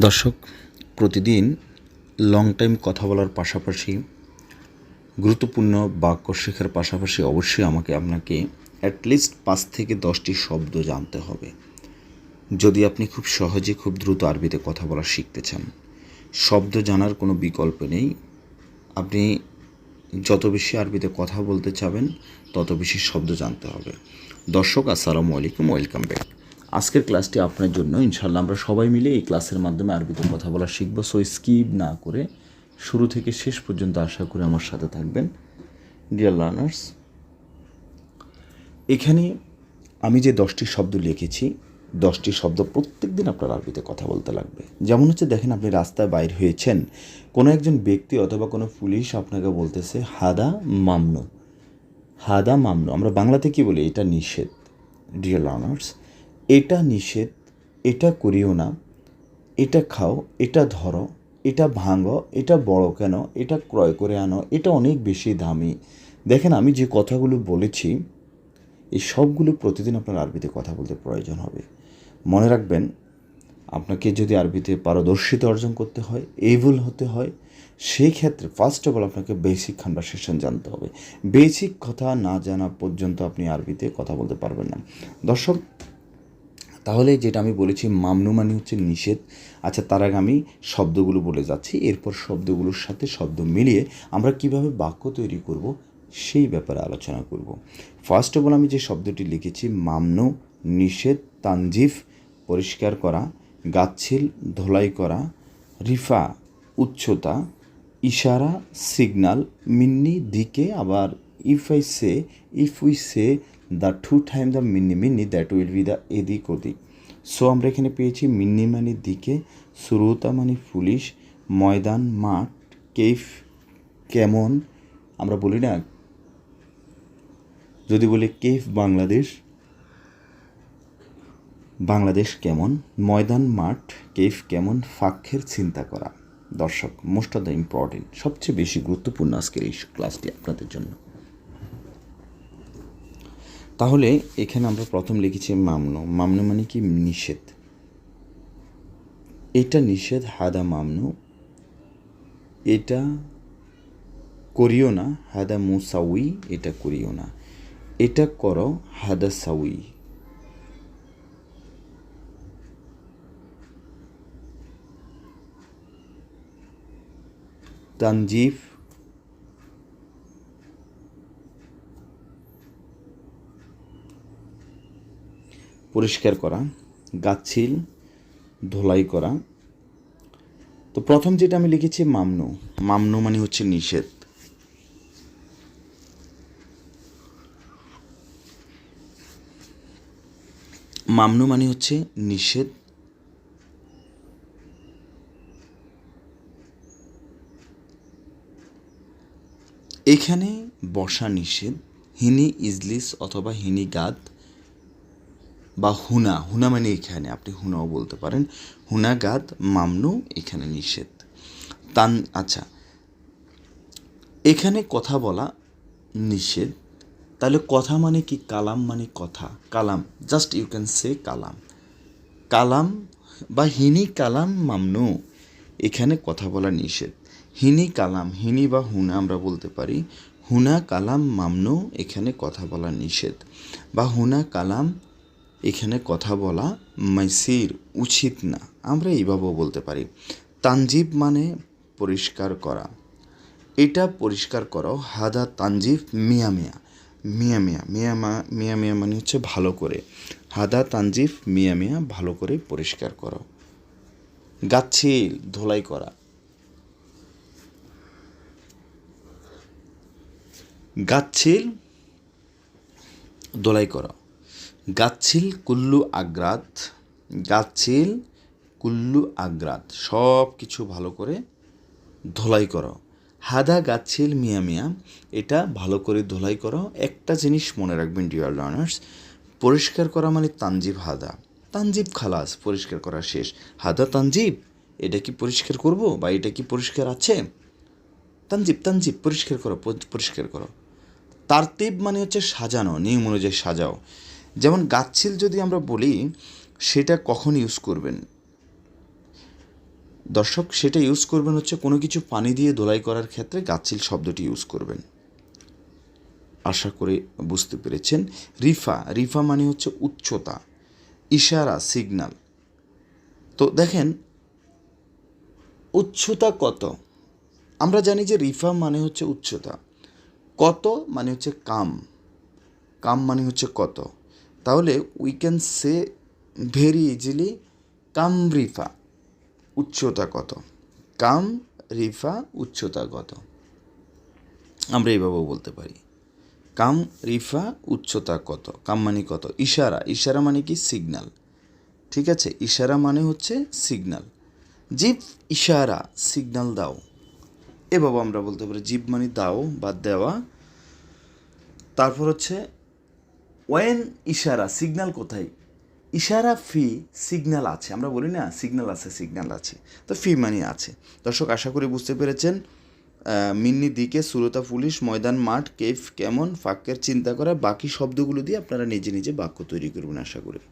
দর্শক, প্রতিদিন long time কথা বলার পাশাপাশি গুরুত্বপূর্ণ বাক্য শেখার পাশাপাশি অবশ্যই আমাকে আপনাকে অ্যাটলিস্ট পাঁচ থেকে দশটি শব্দ জানতে হবে। যদি আপনি খুব সহজে খুব দ্রুত আরবিতে কথা বলা শিখতে চান, শব্দ জানার কোনো বিকল্প নেই। আপনি যত বেশি আরবিতে কথা বলতে চাবেন, তত বেশি শব্দ জানতে হবে। দর্শক, আসসালামু আলাইকুম ওয়েলকাম ব্যাক আজকের ক্লাসটি আপনার জন্য। ইনশাল্লাহ আমরা সবাই মিলে এই ক্লাসের মাধ্যমে আরবিতে কথা বলা শিখব। সো স্কিপ না করে শুরু থেকে শেষ পর্যন্ত আশা করে আমার সাথে থাকবেন। ডিয়ার লার্নার্স এখানে আমি যে দশটি শব্দ লিখেছি, দশটি শব্দ প্রত্যেক দিন আপনার আরবিতে কথা বলতে লাগবে। যেমন হচ্ছে, দেখেন আপনি রাস্তায় বাইর হয়েছেন, কোনো একজন ব্যক্তি অথবা কোনো পুলিশ আপনাকে বলতেছে, হাদা মামনু। হাদা মামনু। আমরা বাংলাতে কি বলি? এটা নিষেধ। ডিয়ার লার্নার্স এটা নিষেধ, এটা করিও না, এটা খাও, এটা ধরো, এটা ভাঙো, এটা বড় কেন, এটা ক্রয় করে আনো, এটা অনেক বেশি দামি। দেখেন, আমি যে কথাগুলো বলেছি, এই সবগুলো প্রতিদিন আপনার আরবিতে কথা বলতে প্রয়োজন হবে। মনে রাখবেন, আপনাকে যদি আরবিতে পারদর্শিতা অর্জন করতে হয় এইভুল হতে হয়, সেই ক্ষেত্রে ফার্স্ট অফ অল আপনাকে বেসিক কনভারসেশন জানতে হবে। বেসিক কথা না জানা পর্যন্ত আপনি আরবিতে কথা বলতে পারবেন না। দর্শক তাহলে যেটা আমি বলেছি, মামনু মানে হচ্ছে নিষেধ। আচ্ছা তার আগে আমি শব্দগুলো বলে যাচ্ছি। এরপর শব্দগুলোর সাথে শব্দ মিলিয়ে আমরা কীভাবে বাক্য তৈরি করব সেই ব্যাপারে আলোচনা করব। ফার্স্ট অফ অল আমি যে শব্দটি লিখেছি, মামনু, নিষেধ, তানজিফ, পরিষ্কার করা গাছিল ধোলাই করা, রিফা উচ্চতা ইশারা, সিগনাল, মিন্নি, দিকে আবার if I say if we say the two time the মিন্নি মিন্নি দ্যাট উইল বি দ্য এদিক ওদিক সো আমরা এখানে পেয়েছি মিন্নি মানে দিকে সুরুতা মানে পুলিশ ময়দান মাঠ কেফ কেমন আমরা বলি না, যদি বলি কেফ বাংলাদেশ বাংলাদেশ কেমন? ময়দান মাঠ কেফ কেমন? ফাক্ষের চিন্তা করা। দর্শক মোস্ট অফ দ্য ইম্পর্টেন্ট সবচেয়ে বেশি গুরুত্বপূর্ণ আজকের এই ক্লাসটি আপনাদের জন্য। তাহলে এখানে আমরা প্রথম লিখেছি মামনু। মামনু মানে কি? নিষেধ। এটা নিষেধ, হাদা মামনু। এটা করিও না, হাদা মুসাউই। এটা করিও না। এটা করো, হাদা সাউই। তানজিফ পরিষ্কার করা গাছিল ধোলাই করা। তো প্রথম যেটা আমি লিখেছি মামনু। মামনু মানে হচ্ছে নিষেধ। মামনু মানে হচ্ছে নিষেধ। এখানে বসা নিষেধ, হিনি ইজলিস অথবা হিনি গাদ বা হুনা হুনা মানে এখানে, আপনি হুনাও বলতে পারেন। হুনা গাদ মামনু, এখানে নিষেধ। তান আচ্ছা। এখানে কথা বলা নিষেধ। তাহলে কথা মানে কি? কালাম মানে কথা। কালাম, জাস্ট ইউ ক্যান সে কালাম। কালাম বা হিনি, কালাম, মামনু, এখানে কথা বলা নিষেধ। হিনি, কালাম, হিনি বা হুনা আমরা বলতে পারি। হুনা, কালাম, মামনু, এখানে কথা বলা নিষেধ। বা হুনা, কালাম এখানে কথা বলা মাইসির উচিত না। আমরা এইভাবেও বলতে পারি। তানজিব মানে পরিষ্কার করা। এটা পরিষ্কার করো হাদা তানজিব মিয়া মিয়া। মিয়া মিয়া। মিয়া মিয়া মিয়া মানে হচ্ছে ভালো করে। হাদা তানজিব মিয়া মিয়া ভালো করে পরিষ্কার করো। গাছিল ধোলাই করা। গাছিল দোলাই করা। গাছিল কুল্লু আগ্রাত গাছিল কুল্লু আগ্রাত। সব কিছু ভালো করে ধোলাই করো। হাদা গাছিল মিয়া মিয়া, এটা ভালো করে ধোলাই করো। একটা জিনিস মনে রাখবেন ডিয়ার লার্নার্স পরিষ্কার করা মানে তানজিব হাদা। তানজিব খালাস, পরিষ্কার করা শেষ। হাদা তানজিব? এটা কি পরিষ্কার করব বা এটা কি পরিষ্কার আছে? তানজিব তানজিব, পরিষ্কার করো পরিষ্কার করো। তারতিব মানে হচ্ছে সাজানো, নিয়ম অনুযায়ী সাজাও। যেমন গাছিল যদি আমরা বলি, সেটা কখন ইউজ করবেন? দর্শক, সেটা ইউজ করবেন হচ্ছে কোনো কিছু পানি দিয়ে দোলাই করার ক্ষেত্রে গাছিল শব্দটি ইউজ করবেন। আশা করে বুঝতে পেরেছেন। রিফা রিফা মানে হচ্ছে উচ্চতা, ইশারা সিগন্যাল তো দেখেন, উচ্চতা কত? আমরা জানি যে রিফা মানে হচ্ছে উচ্চতা। কত মানে হচ্ছে কাম। কাম মানে হচ্ছে কত? তাহলে we can say very easily come Rifa উচ্চতা কত? কাম রিফা উচ্চতা কত? আমরা এইভাবেও বলতে পারি। কাম রিফা উচ্চতা কত? কাম মানে কত? ইশারা। ইশারা মানে কি? সিগনাল ঠিক আছে? ইশারা মানে হচ্ছে সিগনাল জিপ ইশারা সিগনাল দাও। এভাবে আমরা বলতে পারি। জিপ মানে দাও বা দেওয়া। তারপর হচ্ছে ওয়েন ইশারা সিগনাল কোথায়? ইশারা ফি সিগনাল আছে। আমরা বলি না সিগনাল আছে সিগনাল আছে। তো ফি মানে আছে। দর্শক, আশা করি বুঝতে পেরেছেন মিন্নি দিকে, সুরতা পুলিশ, ময়দান মাঠ কেফ কেমন, ফাঁকের চিন্তা করা, বাকি শব্দগুলো দিয়ে আপনারা নিজে নিজে বাক্য তৈরি করবেন, আশা করি।